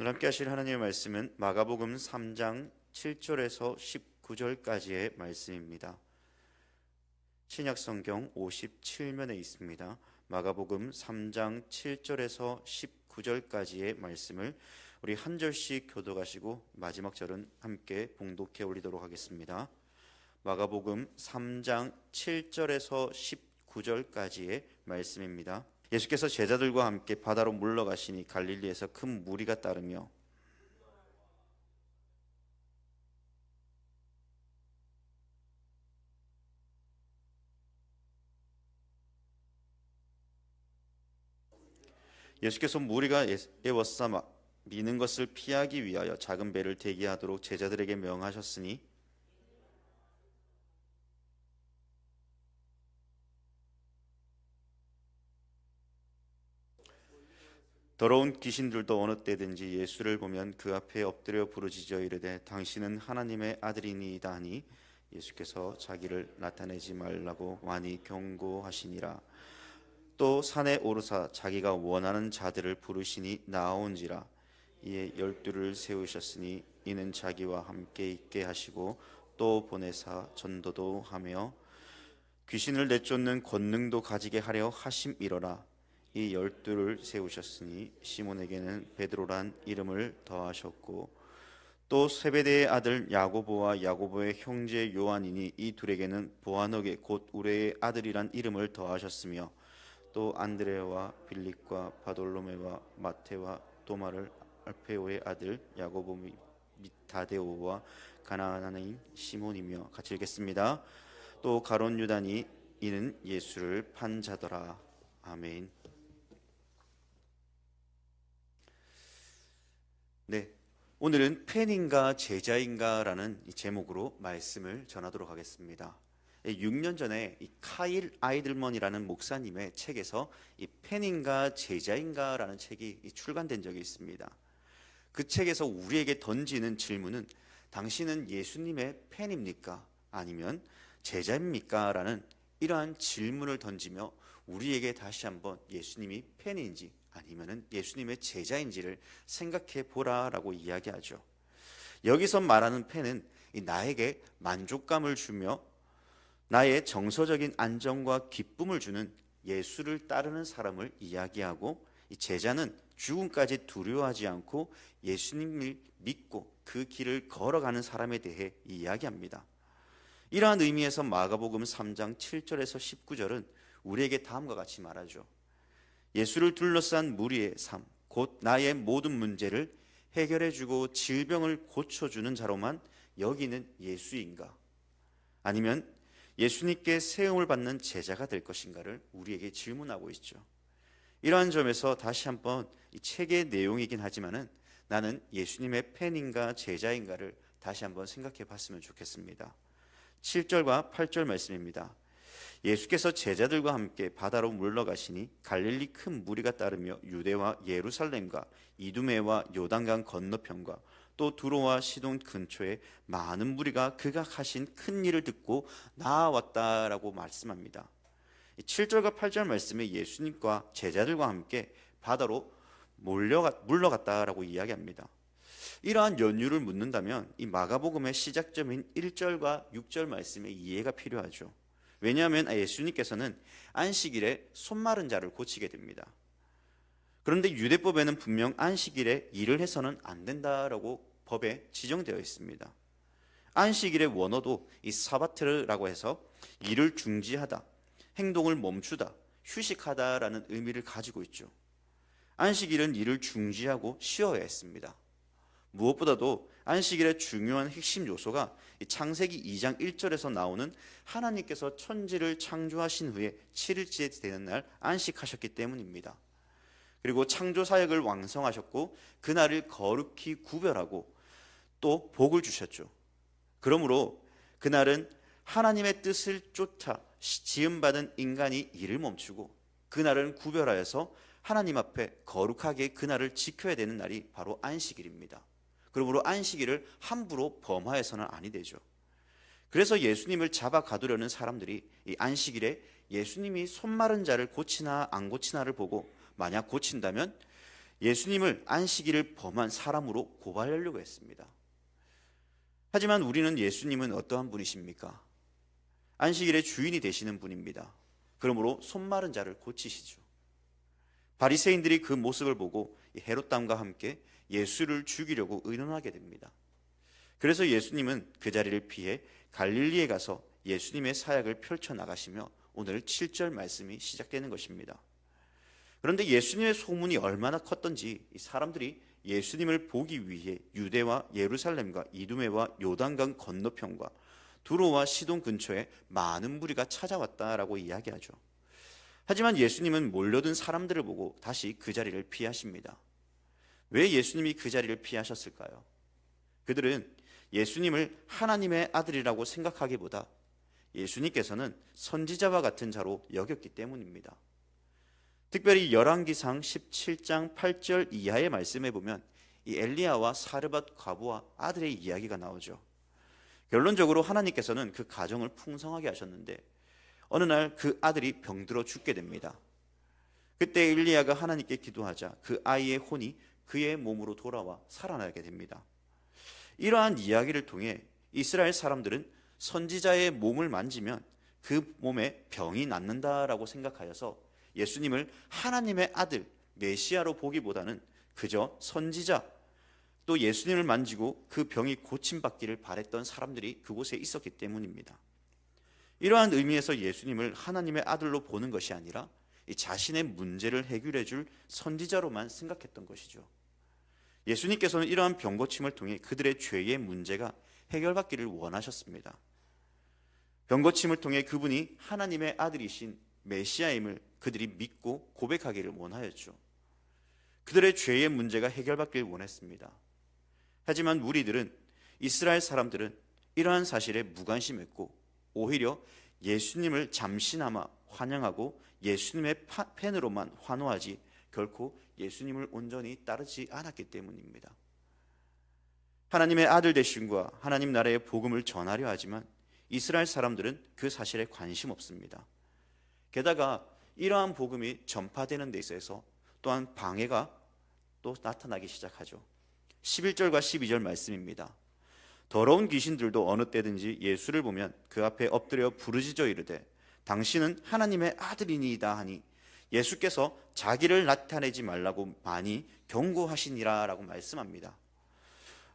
오늘 함께 하실 하나님의 말씀은 마가복음 3장 7절에서 19절까지의 말씀입니다. 신약 성경 57면에 있습니다. 마가복음 3장 7절에서 19절까지의 말씀을 우리 한 절씩 교독하시고 마지막 절은 함께 봉독해 올리도록 하겠습니다. 마가복음 3장 7절에서 19절까지의 말씀입니다. 예수께서 제자들과 함께 바다로 물러가시니 갈릴리에서 큰 무리가 따르며 예수께서 무리가 에워싸 미는 것을 피하기 위하여 작은 배를 대기하도록 제자들에게 명하셨으니 더러운 귀신들도 어느 때든지 예수를 보면 그 앞에 엎드려 부르짖어 이르되 당신은 하나님의 아들이니이다 하니 예수께서 자기를 나타내지 말라고 많이 경고하시니라. 또 산에 오르사 자기가 원하는 자들을 부르시니 나온지라. 이에 열두를 세우셨으니 이는 자기와 함께 있게 하시고 또 보내사 전도도 하며 귀신을 내쫓는 권능도 가지게 하려 하심이로라 이 열두를 세우셨으니 시몬에게는 베드로란 이름을 더하셨고 또 세베대의 아들 야고보와 야고보의 형제 요한이니 이 둘에게는 보아너게 곧 우레의 아들이란 이름을 더하셨으며 또 안드레와 빌립과 바돌로메와 마테와 도마를 알페오의 아들 야고보 및 다데오와 가나안인 시몬이며 같이 읽겠습니다. 또 가론 유다니 이는 예수를 판 자더라. 아멘. 네. 오늘은 팬인가 제자인가라는 이 제목으로 말씀을 전하도록 하겠습니다. 6년 전에 이 카일 아이들먼이라는 목사님의 책에서 이 팬인가 제자인가라는 책이 출간된 적이 있습니다. 그 책에서 우리에게 던지는 질문은 당신은 예수님의 팬입니까? 아니면 제자입니까? 라는 이러한 질문을 던지며 우리에게 다시 한번 예수님이 팬인지 아니면은 예수님의 제자인지를 생각해 보라라고 이야기하죠. 여기서 말하는 팬은 나에게 만족감을 주며 나의 정서적인 안정과 기쁨을 주는 예수를 따르는 사람을 이야기하고 이 제자는 죽음까지 두려워하지 않고 예수님을 믿고 그 길을 걸어가는 사람에 대해 이야기합니다. 이러한 의미에서 마가복음 3장 7절에서 19절은 우리에게 다음과 같이 말하죠. 예수를 둘러싼 무리의 삶, 곧 나의 모든 문제를 해결해주고 질병을 고쳐주는 자로만 여기는 예수인가? 아니면 예수님께 세움을 받는 제자가 될 것인가를 우리에게 질문하고 있죠. 이러한 점에서 다시 한번 이 책의 내용이긴 하지만은 나는 예수님의 팬인가 제자인가를 다시 한번 생각해 봤으면 좋겠습니다. 7절과 8절 말씀입니다. 예수께서 제자들과 함께 바다로 물러가시니 갈릴리 큰 무리가 따르며 유대와 예루살렘과 이두메와 요단강 건너편과 또 두로와 시돈 근처에 많은 무리가 그가 하신 큰 일을 듣고 나아왔다라고 말씀합니다. 7절과 8절 말씀에 예수님과 제자들과 함께 바다로 몰려가, 물러갔다라고 이야기합니다. 이러한 연유를 묻는다면 이 마가복음의 시작점인 1절과 6절 말씀의 이해가 필요하죠. 왜냐하면 예수님께서는 안식일에 손 마른 자를 고치게 됩니다. 그런데 유대법에는 분명 안식일에 일을 해서는 안 된다라고 법에 지정되어 있습니다. 안식일의 원어도 이 사바트라고 해서 일을 중지하다, 행동을 멈추다, 휴식하다라는 의미를 가지고 있죠. 안식일은 일을 중지하고 쉬어야 했습니다. 무엇보다도 안식일의 중요한 핵심 요소가 창세기 2장 1절에서 나오는 하나님께서 천지를 창조하신 후에 7일째 되는 날 안식하셨기 때문입니다. 그리고 창조 사역을 왕성하셨고 그날을 거룩히 구별하고 또 복을 주셨죠. 그러므로 그날은 하나님의 뜻을 쫓아 지음받은 인간이 일을 멈추고 그날은 구별하여서 하나님 앞에 거룩하게 그날을 지켜야 되는 날이 바로 안식일입니다. 그러므로 안식일을 함부로 범하여서는 아니 되죠. 그래서 예수님을 잡아 가두려는 사람들이 이 안식일에 예수님이 손 마른 자를 고치나 안 고치나를 보고 만약 고친다면 예수님을 안식일을 범한 사람으로 고발하려고 했습니다. 하지만 우리는 예수님은 어떠한 분이십니까? 안식일의 주인이 되시는 분입니다. 그러므로 손 마른 자를 고치시죠. 바리새인들이 그 모습을 보고 헤롯당과 함께 예수를 죽이려고 의논하게 됩니다. 그래서 예수님은 그 자리를 피해 갈릴리에 가서 예수님의 사역을 펼쳐 나가시며 오늘 7절 말씀이 시작되는 것입니다. 그런데 예수님의 소문이 얼마나 컸던지 사람들이 예수님을 보기 위해 유대와 예루살렘과 이두메와 요단강 건너편과 두로와 시돈 근처에 많은 무리가 찾아왔다라고 이야기하죠. 하지만 예수님은 몰려든 사람들을 보고 다시 그 자리를 피하십니다. 왜 예수님이 그 자리를 피하셨을까요? 그들은 예수님을 하나님의 아들이라고 생각하기보다 예수님께서는 선지자와 같은 자로 여겼기 때문입니다. 특별히 열왕기상 17장 8절 이하의 말씀에 보면 이 엘리야와 사르밧 과부와 아들의 이야기가 나오죠. 결론적으로 하나님께서는 그 가정을 풍성하게 하셨는데 어느 날 그 아들이 병들어 죽게 됩니다. 그때 엘리야가 하나님께 기도하자 그 아이의 혼이 그의 몸으로 돌아와 살아나게 됩니다. 이러한 이야기를 통해 이스라엘 사람들은 선지자의 몸을 만지면 그 몸에 병이 낫는다라고 생각하여서 예수님을 하나님의 아들 메시아로 보기보다는 그저 선지자 또 예수님을 만지고 그 병이 고침받기를 바랬던 사람들이 그곳에 있었기 때문입니다. 이러한 의미에서 예수님을 하나님의 아들로 보는 것이 아니라 자신의 문제를 해결해 줄 선지자로만 생각했던 것이죠. 예수님께서는 이러한 병고침을 통해 그들의 죄의 문제가 해결받기를 원하셨습니다. 병고침을 통해 그분이 하나님의 아들이신 메시아임을 그들이 믿고 고백하기를 원하였죠. 그들의 죄의 문제가 해결받길 원했습니다. 하지만 우리들은 이스라엘 사람들은 이러한 사실에 무관심했고 오히려 예수님을 잠시나마 환영하고 예수님의 팬으로만 환호하지 결코 예수님을 온전히 따르지 않았기 때문입니다. 하나님의 아들 되심과 하나님 나라의 복음을 전하려 하지만 이스라엘 사람들은 그 사실에 관심 없습니다. 게다가 이러한 복음이 전파되는 데 있어서 또한 방해가 또 나타나기 시작하죠. 11절과 12절 말씀입니다. 더러운 귀신들도 어느 때든지 예수를 보면 그 앞에 엎드려 부르짖어 이르되 당신은 하나님의 아들이니이다 하니 예수께서 자기를 나타내지 말라고 많이 경고하시니라라고 말씀합니다.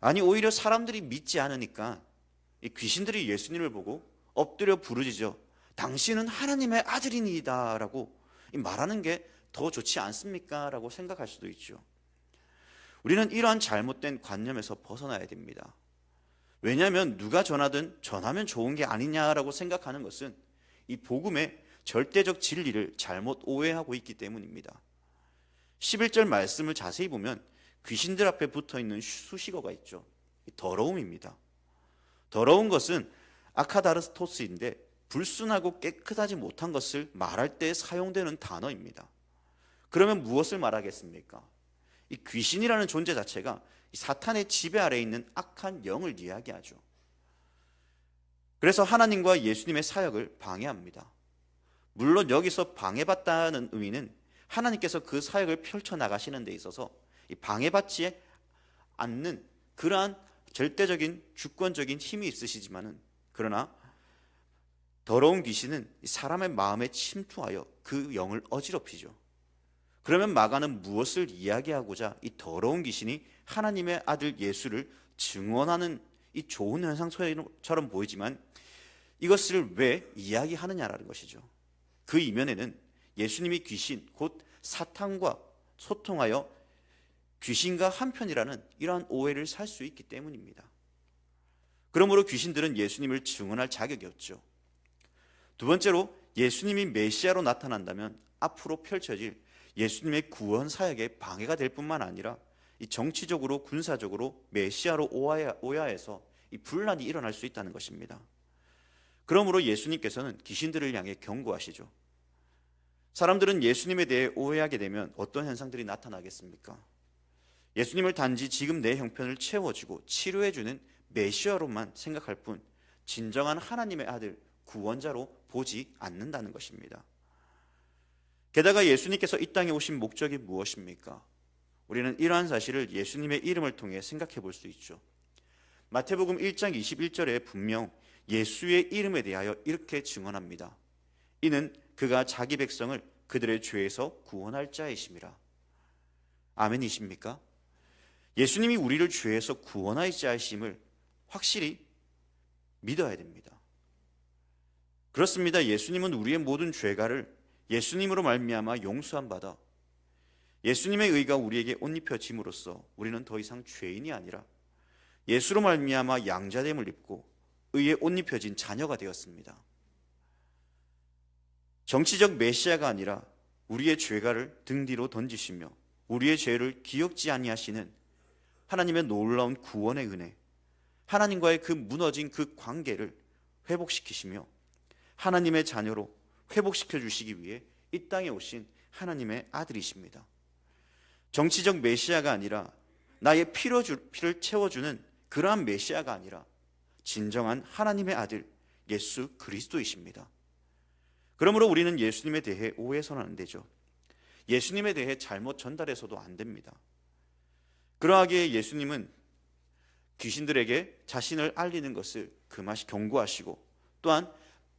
아니 오히려 사람들이 믿지 않으니까 귀신들이 예수님을 보고 엎드려 부르짖어 당신은 하나님의 아들이니이다라고 말하는 게 더 좋지 않습니까? 라고 생각할 수도 있죠. 우리는 이러한 잘못된 관념에서 벗어나야 됩니다. 왜냐하면 누가 전하든 전하면 좋은 게 아니냐라고 생각하는 것은 이 복음의 절대적 진리를 잘못 오해하고 있기 때문입니다. 11절 말씀을 자세히 보면 귀신들 앞에 붙어 있는 수식어가 있죠. 더러움입니다. 더러운 것은 아카다르스토스인데 불순하고 깨끗하지 못한 것을 말할 때 사용되는 단어입니다. 그러면 무엇을 말하겠습니까? 이 귀신이라는 존재 자체가 사탄의 지배 아래 있는 악한 영을 이야기하죠. 그래서 하나님과 예수님의 사역을 방해합니다. 물론 여기서 방해받다는 의미는 하나님께서 그 사역을 펼쳐 나가시는 데 있어서 방해받지 않는 그러한 절대적인 주권적인 힘이 있으시지만은 그러나 더러운 귀신은 사람의 마음에 침투하여 그 영을 어지럽히죠. 그러면 마가는 무엇을 이야기하고자 이 더러운 귀신이 하나님의 아들 예수를 증언하는 이 좋은 현상처럼 보이지만 이것을 왜 이야기하느냐라는 것이죠. 그 이면에는 예수님이 귀신 곧 사탄과 소통하여 귀신과 한편이라는 이러한 오해를 살 수 있기 때문입니다. 그러므로 귀신들은 예수님을 증언할 자격이 없죠. 두 번째로 예수님이 메시아로 나타난다면 앞으로 펼쳐질 예수님의 구원 사역에 방해가 될 뿐만 아니라 이 정치적으로 군사적으로 메시아로 오야해서 이 분란이 일어날 수 있다는 것입니다. 그러므로 예수님께서는 귀신들을 향해 경고하시죠. 사람들은 예수님에 대해 오해하게 되면 어떤 현상들이 나타나겠습니까? 예수님을 단지 지금 내 형편을 채워주고 치료해주는 메시아로만 생각할 뿐 진정한 하나님의 아들 구원자로 보지 않는다는 것입니다. 게다가 예수님께서 이 땅에 오신 목적이 무엇입니까? 우리는 이러한 사실을 예수님의 이름을 통해 생각해 볼 수 있죠. 마태복음 1장 21절에 분명 예수의 이름에 대하여 이렇게 증언합니다. 이는 그가 자기 백성을 그들의 죄에서 구원할 자이심이라. 아멘이십니까? 예수님이 우리를 죄에서 구원할 자이심을 확실히 믿어야 됩니다. 그렇습니다. 예수님은 우리의 모든 죄가를 예수님으로 말미암아 용서한 바다. 예수님의 의가 우리에게 옷 입혀짐으로써 우리는 더 이상 죄인이 아니라 예수로 말미암아 양자됨을 입고 의에 옷 입혀진 자녀가 되었습니다. 정치적 메시아가 아니라 우리의 죄가를 등 뒤로 던지시며 우리의 죄를 기억지 아니하시는 하나님의 놀라운 구원의 은혜, 하나님과의 그 무너진 그 관계를 회복시키시며 하나님의 자녀로 회복시켜 주시기 위해 이 땅에 오신 하나님의 아들이십니다. 정치적 메시아가 아니라 나의 피를 채워주는 그러한 메시아가 아니라 진정한 하나님의 아들 예수 그리스도이십니다. 그러므로 우리는 예수님에 대해 오해해서는 안 되죠. 예수님에 대해 잘못 전달해서도 안 됩니다. 그러하기에 예수님은 귀신들에게 자신을 알리는 것을 그맛이 경고하시고 또한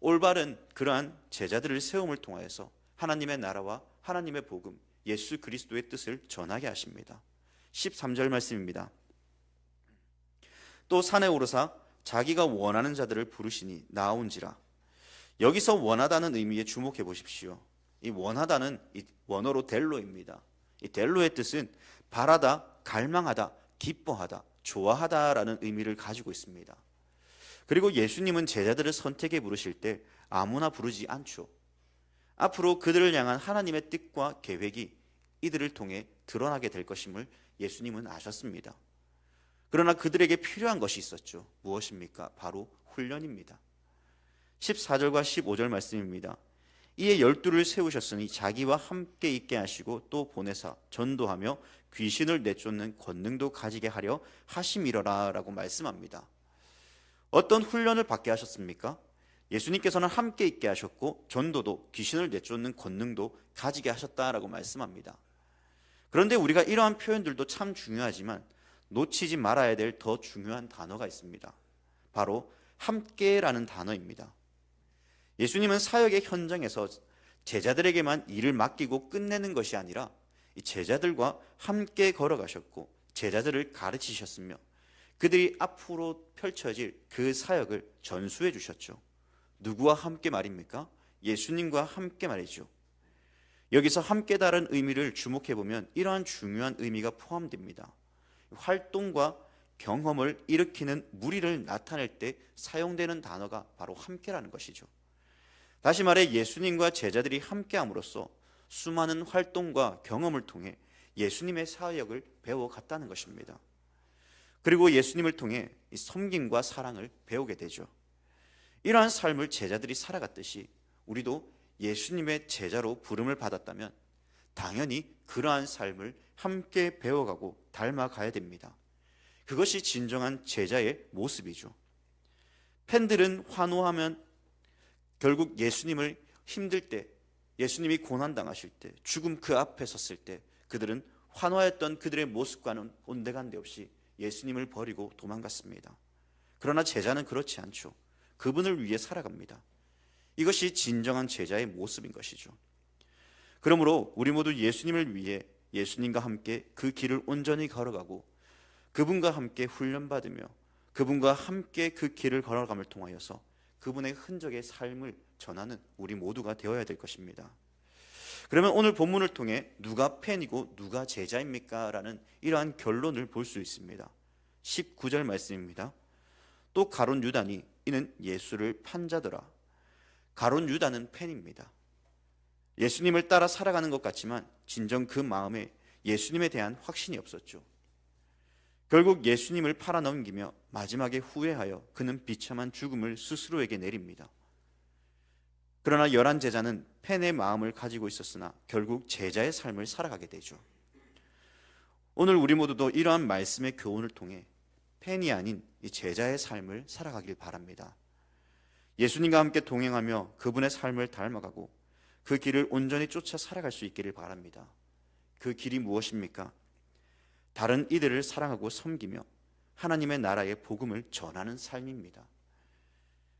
올바른 그러한 제자들을 세움을 통하여서 하나님의 나라와 하나님의 복음 예수 그리스도의 뜻을 전하게 하십니다. 13절 말씀입니다. 또 산에 오르사 자기가 원하는 자들을 부르시니 나온지라. 여기서 원하다는 의미에 주목해 보십시오. 이 원하다는 이 원어로 델로입니다. 이 델로의 뜻은 바라다, 갈망하다, 기뻐하다, 좋아하다라는 의미를 가지고 있습니다. 그리고 예수님은 제자들을 선택해 부르실 때 아무나 부르지 않죠. 앞으로 그들을 향한 하나님의 뜻과 계획이 이들을 통해 드러나게 될 것임을 예수님은 아셨습니다. 그러나 그들에게 필요한 것이 있었죠. 무엇입니까? 바로 훈련입니다. 14절과 15절 말씀입니다. 이에 열두를 세우셨으니 자기와 함께 있게 하시고 또 보내사 전도하며 귀신을 내쫓는 권능도 가지게 하려 하심이러라라고 말씀합니다. 어떤 훈련을 받게 하셨습니까? 예수님께서는 함께 있게 하셨고 전도도 귀신을 내쫓는 권능도 가지게 하셨다라고 말씀합니다. 그런데 우리가 이러한 표현들도 참 중요하지만 놓치지 말아야 될 더 중요한 단어가 있습니다. 바로 함께라는 단어입니다. 예수님은 사역의 현장에서 제자들에게만 일을 맡기고 끝내는 것이 아니라 이 제자들과 함께 걸어가셨고 제자들을 가르치셨으며 그들이 앞으로 펼쳐질 그 사역을 전수해 주셨죠. 누구와 함께 말입니까? 예수님과 함께 말이죠. 여기서 함께 다른 의미를 주목해 보면 이러한 중요한 의미가 포함됩니다. 활동과 경험을 일으키는 무리를 나타낼 때 사용되는 단어가 바로 함께라는 것이죠. 다시 말해 예수님과 제자들이 함께함으로써 수많은 활동과 경험을 통해 예수님의 사역을 배워갔다는 것입니다. 그리고 예수님을 통해 섬김과 사랑을 배우게 되죠. 이러한 삶을 제자들이 살아갔듯이 우리도 예수님의 제자로 부름을 받았다면 당연히 그러한 삶을 함께 배워가고 닮아가야 됩니다. 그것이 진정한 제자의 모습이죠. 팬들은 환호하면 결국 예수님을 힘들 때, 예수님이 고난당하실 때, 죽음 그 앞에 섰을 때 그들은 환호했던 그들의 모습과는 온데간데 없이 예수님을 버리고 도망갔습니다. 그러나 제자는 그렇지 않죠. 그분을 위해 살아갑니다. 이것이 진정한 제자의 모습인 것이죠. 그러므로 우리 모두 예수님을 위해 예수님과 함께 그 길을 온전히 걸어가고 그분과 함께 훈련받으며 그분과 함께 그 길을 걸어감을 통하여서 그분의 흔적의 삶을 전하는 우리 모두가 되어야 될 것입니다. 그러면 오늘 본문을 통해 누가 팬이고 누가 제자입니까? 라는 이러한 결론을 볼 수 있습니다. 19절 말씀입니다. 또 가론 유다니 이는 예수를 판자더라. 가론 유다는 팬입니다. 예수님을 따라 살아가는 것 같지만 진정 그 마음에 예수님에 대한 확신이 없었죠. 결국 예수님을 팔아 넘기며 마지막에 후회하여 그는 비참한 죽음을 스스로에게 내립니다. 그러나 열한 제자는 팬의 마음을 가지고 있었으나 결국 제자의 삶을 살아가게 되죠. 오늘 우리 모두도 이러한 말씀의 교훈을 통해 팬이 아닌 이 제자의 삶을 살아가길 바랍니다. 예수님과 함께 동행하며 그분의 삶을 닮아가고 그 길을 온전히 쫓아 살아갈 수 있기를 바랍니다. 그 길이 무엇입니까? 다른 이들을 사랑하고 섬기며 하나님의 나라의 복음을 전하는 삶입니다.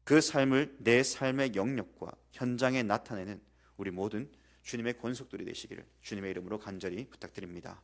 그 삶을 내 삶의 영역과 현장에 나타내는 우리 모든 주님의 권속들이 되시기를 주님의 이름으로 간절히 부탁드립니다.